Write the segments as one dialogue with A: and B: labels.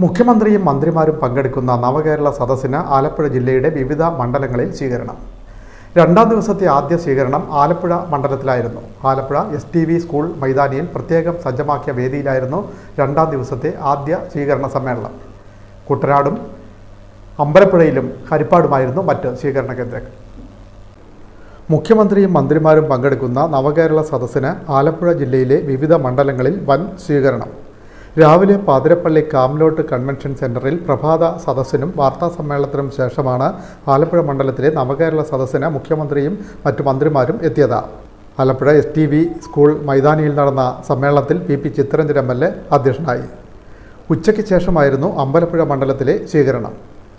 A: മുഖ്യമന്ത്രിയും മന്ത്രിമാരും പങ്കെടുക്കുന്ന നവകേരള സദസ്സിന് ആലപ്പുഴ ജില്ലയുടെ വിവിധ മണ്ഡലങ്ങളിൽ സ്വീകരണം. രണ്ടാം ദിവസത്തെ ആദ്യ സ്വീകരണം Alappuzha മണ്ഡലത്തിലായിരുന്നു. Alappuzha S T V school മൈതാനിയിൽ പ്രത്യേകം സജ്ജമാക്കിയ വേദിയിലായിരുന്നു രണ്ടാം ദിവസത്തെ ആദ്യ സ്വീകരണ സമ്മേളനം. കുട്ടനാടും അമ്പലപ്പുഴയിലും ഹരിപ്പാടുമായിരുന്നു മറ്റ് സ്വീകരണ കേന്ദ്രങ്ങൾ. മുഖ്യമന്ത്രിയും മന്ത്രിമാരും പങ്കെടുക്കുന്ന നവകേരള സദസ്സിന് ആലപ്പുഴ ജില്ലയിലെ വിവിധ മണ്ഡലങ്ങളിൽ വൻ സ്വീകരണം. രാവിലെ പാതിരപ്പള്ളി കാംലോട്ട് കൺവെൻഷൻ സെന്ററിൽ പ്രഭാത സദസ്സിനും വാർത്താ സമ്മേളനത്തിനും ശേഷമാണ് ആലപ്പുഴ മണ്ഡലത്തിലെ നവകേരള സദസ്സിന് മുഖ്യമന്ത്രിയും മറ്റു മന്ത്രിമാരും എത്തിയത്. Alappuzha S T V school മൈതാനിയിൽ നടന്ന സമ്മേളനത്തിൽ P P Chittaranjan M L A അധ്യക്ഷനായി. ഉച്ചയ്ക്ക് ശേഷമായിരുന്നു അമ്പലപ്പുഴ മണ്ഡലത്തിലെ സ്വീകരണം.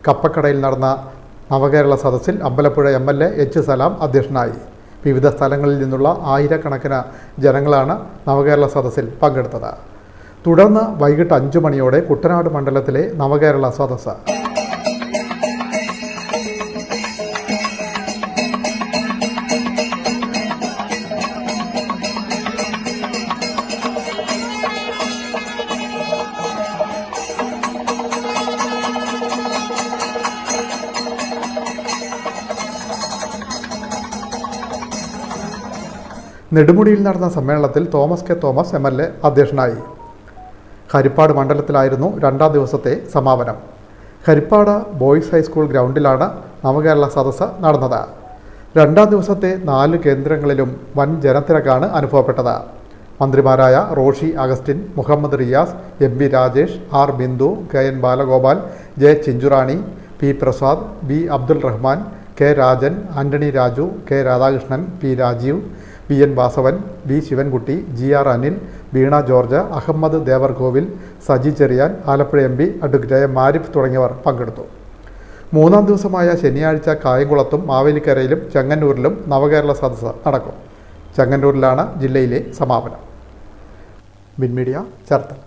A: കപ്പക്കടയിൽ നടന്ന നവകേരള സദസ്സിൽ Ambalappuzha M L A H Salam അധ്യക്ഷനായി. വിവിധ സ്ഥലങ്ങളിൽ നിന്നുള്ള ആയിരക്കണക്കിന് ജനങ്ങളാണ് നവകേരള സദസ്സിൽ പങ്കെടുത്തത്. തുടർന്ന് വൈകിട്ട് അഞ്ചു മണിയോടെ കുട്ടനാട് മണ്ഡലത്തിലെ നവകേരള സദസ്സ്. നെടുമുടിയിൽ നടന്ന സമ്മേളനത്തിൽ Thomas K Thomas M L A അധ്യക്ഷനായി. ഹരിപ്പാട് മണ്ഡലത്തിലായിരുന്നു രണ്ടാം ദിവസത്തെ സമാപനം. ഹരിപ്പാട് ബോയ്സ് ഹൈസ്കൂൾ ഗ്രൗണ്ടിലാണ് നവകേരള സദസ്സ് നടന്നത്. രണ്ടാം ദിവസത്തെ നാല് കേന്ദ്രങ്ങളിലും വൻ ജനത്തിരക്കാണ് അനുഭവപ്പെട്ടത്. മന്ത്രിമാരായ Roshi Augustine Muhammad Riyas M V Rajesh R Bindu K N Balagopal J Chinchurani P Prasad B Abdul Rahman K Rajan Antony Raju K Radhakrishnan P Rajeev P N Vasavan V Sivankutty G R Anil Veena George Ahammed Devarkovil Saji Cherian Alappuzha M P അഡ്വക്കറ്റായ മാരിഫ് തുടങ്ങിയവർ പങ്കെടുത്തു. മൂന്നാം ദിവസമായ ശനിയാഴ്ച കായംകുളത്തും മാവേലിക്കരയിലും ചെങ്ങന്നൂരിലും നവകേരള സദസ്സ് നടക്കും. ചെങ്ങന്നൂരിലാണ് ജില്ലയിലെ സമാപനം. മിൻമീഡിയ ചേർത്തല